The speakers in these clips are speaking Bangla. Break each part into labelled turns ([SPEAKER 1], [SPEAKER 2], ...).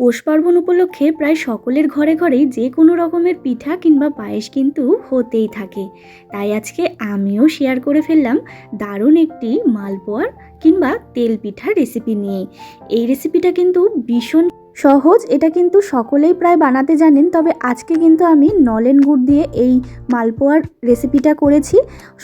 [SPEAKER 1] পৌষ পার্বণ উপলক্ষে প্রায় সকলের ঘরে ঘরেই যে কোনো রকমের পিঠা কিংবা পায়েস কিন্তু হতেই থাকে। তাই আজকে আমিও শেয়ার করে ফেললাম দারুণ একটি মালপোয়ার কিংবা তেল পিঠার রেসিপি নিয়ে। এই রেসিপিটা কিন্তু ভীষণ সহজ, এটা কিন্তু সকলেই প্রায় বানাতে জানেন, তবে আজকে কিন্তু আমি নলেন গুড় দিয়ে এই মালপোয়ার রেসিপিটা করেছি।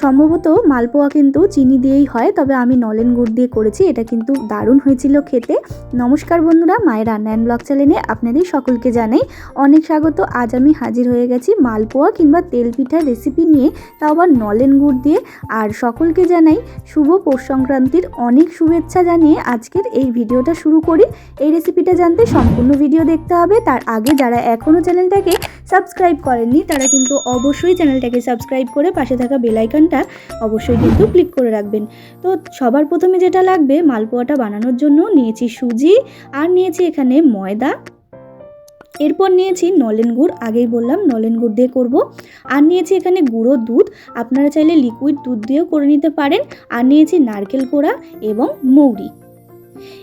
[SPEAKER 1] সম্ভবত মালপোয়া কিন্তু চিনি দিয়েই হয়, তবে আমি নলেন গুড় দিয়ে করেছি, এটা কিন্তু দারুণ হয়েছিল খেতে। নমস্কার বন্ধুরা, মায়ের রান্না অ্যান্ড ব্লগ চ্যানেলে আপনাদের সকলকে জানাই অনেক স্বাগত। আজ আমি হাজির হয়ে গেছি মালপোয়া কিংবা তেল পিঠার রেসিপি নিয়ে, তাও আবার নলেন গুড় দিয়ে। আর সকলকে জানাই শুভ পৌষ সংক্রান্তির অনেক শুভেচ্ছা জানিয়ে আজকের এই ভিডিওটা শুরু করি। এই রেসিপিটা জানতে সম্পূর্ণ ভিডিও দেখতে হবে। তার আগে যারা এখনও চ্যানেলটাকে সাবস্ক্রাইব করেননি, তারা কিন্তু অবশ্যই চ্যানেলটাকে সাবস্ক্রাইব করে পাশে থাকা বেলাইকানটা অবশ্যই কিন্তু ক্লিক করে রাখবেন। তো সবার প্রথমে যেটা লাগবে, মালপোয়াটা বানানোর জন্য নিয়েছি সুজি আর নিয়েছি এখানে ময়দা। এরপর নিয়েছি নলেন গুড়, আগেই বললাম নলেন গুড় দিয়ে করব। আর নিয়েছি এখানে গুঁড়ো দুধ, আপনারা চাইলে লিকুইড দুধ দিয়েও করে নিতে পারেন। আর নিয়েছি নারকেল কোড়া এবং মৌরি।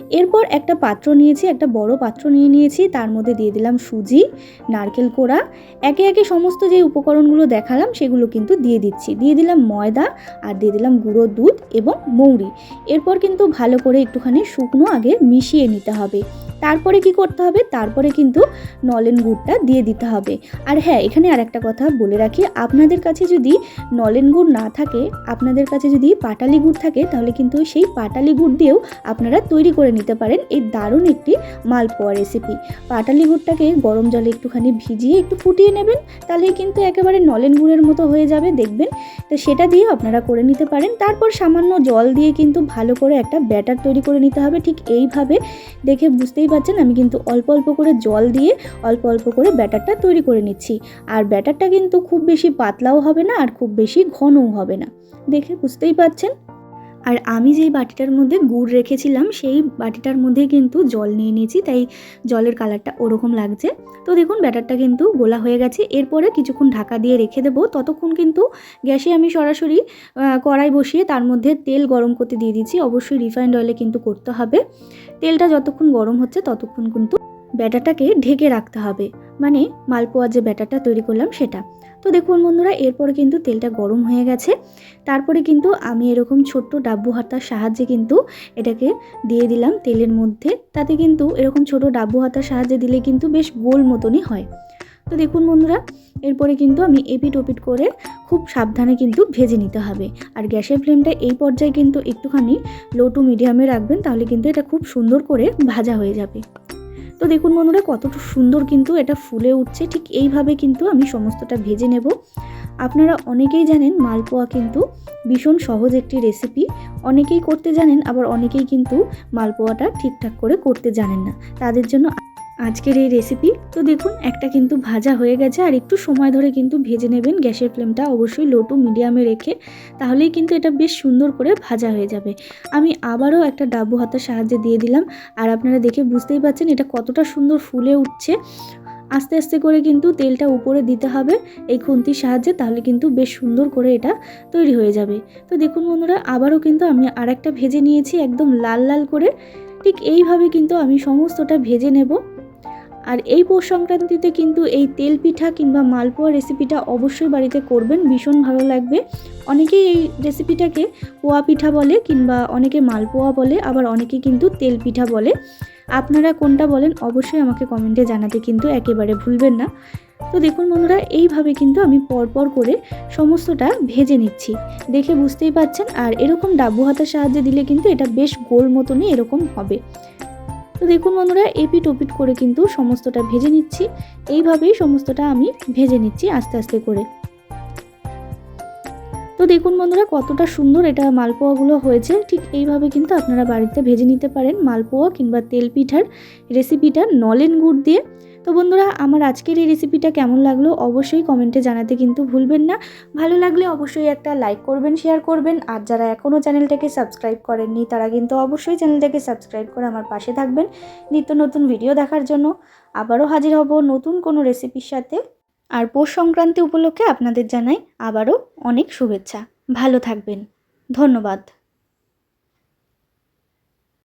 [SPEAKER 1] এরপর একটা পাত্র নিয়েছি, একটা বড় পাত্র নিয়ে নিয়েছি, তার মধ্যে দিয়ে দিলাম সুজি, নারকেল কোড়া, একে একে সমস্ত যে উপকরণগুলো দেখালাম সেগুলো কিন্তু দিয়ে দিচ্ছি। দিয়ে দিলাম ময়দা আর দিয়ে দিলাম গুঁড়ো দুধ এবং মৌরি। এরপর কিন্তু ভালো করে একটুখানি শুকনো আগে মিশিয়ে নিতে হবে। তারপরে কি করতে হবে? তারপরে কিন্তু নলেন গুড়টা দিয়ে দিতে হবে। আর হ্যাঁ এখানে আর একটা কথা বলে রাখি। আপনাদের কাছে যদি নলেন গুড় না থাকে, আপনাদের কাছে যদি পাটালি গুড় থাকে, তাহলে কিন্তু সেই পাটালি গুড় দিয়েও আপনারা তৈরি করে নিতে পারেন। এই দারুণ একটি মালপোয়া রেসিপি পাটালি গুড়টাকে গরম জলে একটুখানি ভিজিয়ে একটু ফুটিয়ে নেবেন, তাহলে কিন্তু একেবারে নলেন গুড়ের মতো হয়ে যাবে, দেখবেন। তো সেটা দিয়ে আপনারা করে নিতে পারেন। তারপর সামান্য জল দিয়ে কিন্তু ভালো করে একটা ব্যাটার তৈরি করে নিতে হবে। ঠিক এইভাবে দেখে বুঝতেই পাচ্ছেন, আমি কিন্তু অল্প অল্প করে জল দিয়ে অল্প অল্প করে ব্যাটারটা তৈরি করে নিচ্ছি। আর ব্যাটারটা কিন্তু খুব বেশি পাতলাও হবে না, আর খুব বেশি ঘনও হবে না। দেখে বুঝতেই পাচ্ছেন আর আমি যেই বাটিটার মধ্যে গুড় রেখেছিলাম, সেই বাটিটার মধ্যে কিন্তু জল নিয়ে নিয়েছি, তাই জলের কালারটা ওরকম লাগছে। তো দেখুন, ব্যাটারটা কিন্তু গোলা হয়ে গেছে। এরপরে কিছুক্ষণ ঢাকা দিয়ে রেখে দেবো। ততক্ষণ কিন্তু গ্যাসে আমি সরাসরি কড়াই বসিয়ে তার মধ্যে তেল গরম করতে দিয়ে দিচ্ছি অবশ্যই রিফাইন্ড অয়েলে কিন্তু করতে হবে। তেলটা যতক্ষণ গরম হচ্ছে, ততক্ষণ কিন্তু ব্যাটারটাকে ঢেকে রাখতে হবে। মানে মালপোয়ার যে ব্যাটারটা তৈরি করলাম, সেটা। তো দেখুন বন্ধুরা, এরপরে কিন্তু তেলটা গরম হয়ে গেছে। তারপরে কিন্তু আমি এরকম ছোট্ট ডাব্বু হাতার সাহায্যে কিন্তু এটাকে দিয়ে দিলাম তেলের মধ্যে। তাতে কিন্তু এরকম ছোট ডাব্বু হাতার সাহায্যে দিলে কিন্তু বেশ গোল মতনই হয়। তো দেখুন বন্ধুরা, এরপরে কিন্তু আমি এপিট ওপিট করে খুব সাবধানে কিন্তু ভেজে নিতে হবে। আর গ্যাসের ফ্লেমটা এই পর্যায়ে কিন্তু একটুখানি লো টু মিডিয়ামে রাখবেন, তাহলে কিন্তু এটা খুব সুন্দর করে ভাজা হয়ে যাবে। তো দেখুন বন্ধুরা, কতটা সুন্দর কিন্তু এটা ফুলে উঠছে। ঠিক এইভাবে কিন্তু আমি সমস্তটা ভেজে নেব। আপনারা অনেকেই জানেন মালপোয়া কিন্তু ভীষণ সহজ একটি রেসিপি অনেকেই করতে জানেন, আবার অনেকেই কিন্তু মালপোয়াটা ঠিকঠাক করে করতে জানেন না। তাদের জন্য আজকের এই রেসিপি তো দেখুন, একটা কিন্তু ভাজা হয়ে গেছে আর একটু সময় ধরে কিন্তু ভেজে নেবেন। গ্যাসের ফ্লেমটা অবশ্যই লো টু মিডিয়ামে রেখে, তাহলেই কিন্তু এটা বেশ সুন্দর করে ভাজা হয়ে যাবে। আমি আবারও একটা ডাব্বু হাতার সাহায্যে দিয়ে দিলাম আর আপনারা দেখে বুঝতেই পারছেন এটা কতটা সুন্দর ফুলে উঠছে। আস্তে আস্তে করে কিন্তু তেলটা উপরে দিতে হবে এই খুন্তির সাহায্যে, তাহলে কিন্তু বেশ সুন্দর করে এটা তৈরি হয়ে যাবে। তো দেখুন বন্ধুরা, আবারও কিন্তু আমি আর একটা ভেজে নিয়েছি একদম লাল লাল করে। ঠিক এইভাবে কিন্তু আমি সমস্তটা ভেজে নেব। আর এই পৌষ সংক্রান্তিতে কিন্তু এই তেল পিঠা কিংবা মালপোয়া রেসিপিটা অবশ্যই বাড়িতে করবেন, ভীষণ ভালো লাগবে। অনেকেই এই রেসিপিটাকে পোয়া পিঠা বলে কিংবা অনেকে মালপোয়া বলে, আবার অনেকে কিন্তু তেল পিঠা বলে। আপনারা কোনটা বলেন অবশ্যই আমাকে কমেন্টে জানাতে কিন্তু একেবারে ভুলবেন না। তো দেখুন বন্ধুরা, এইভাবে কিন্তু আমি পরপর করে সমস্তটা ভেজে নিচ্ছি। দেখে বুঝতেই পাচ্ছেন, আর এরকম ডাব্বু হাতার সাহায্যে দিলে কিন্তু এটা বেশ গোল মতনই এরকম হবে। তো দেখুন বন্ধুরা, এপিট ওপিট করে কিন্তু সমস্তটা ভেজে নিচ্ছি। এইভাবেই সমস্তটা আমি ভেজে নিচ্ছি আস্তে আস্তে করে। তো দেখুন বন্ধুরা, কতটা সুন্দর এটা মালপোয়াগুলো হয়েছে। ঠিক এইভাবে কিন্তু আপনারা বাড়িতে ভেজে নিতে পারেন মালপোয়া কিংবা তেল পিঠার রেসিপিটা নলেন গুড় দিয়ে। তো বন্ধুরা, আমার আজকের এই রেসিপিটা কেমন লাগল অবশ্যই কমেন্টে জানাতে কিন্তু ভুলবেন না। ভালো লাগলে অবশ্যই একটা লাইক করবেন শেয়ার করবেন। আর যারা এখনও চ্যানেলটাকে সাবস্ক্রাইব করেননি, তারা কিন্তু অবশ্যই চ্যানেলটাকে সাবস্ক্রাইব করে আমার পাশে থাকবেন নিত্য নতুন ভিডিও দেখার জন্য। আবারও হাজির হব নতুন কোনো রেসিপির সাথে। আর পৌষ সংক্রান্তি উপলক্ষে আপনাদের জানাই আবারও অনেক শুভেচ্ছা। ভালো থাকবেন। ধন্যবাদ।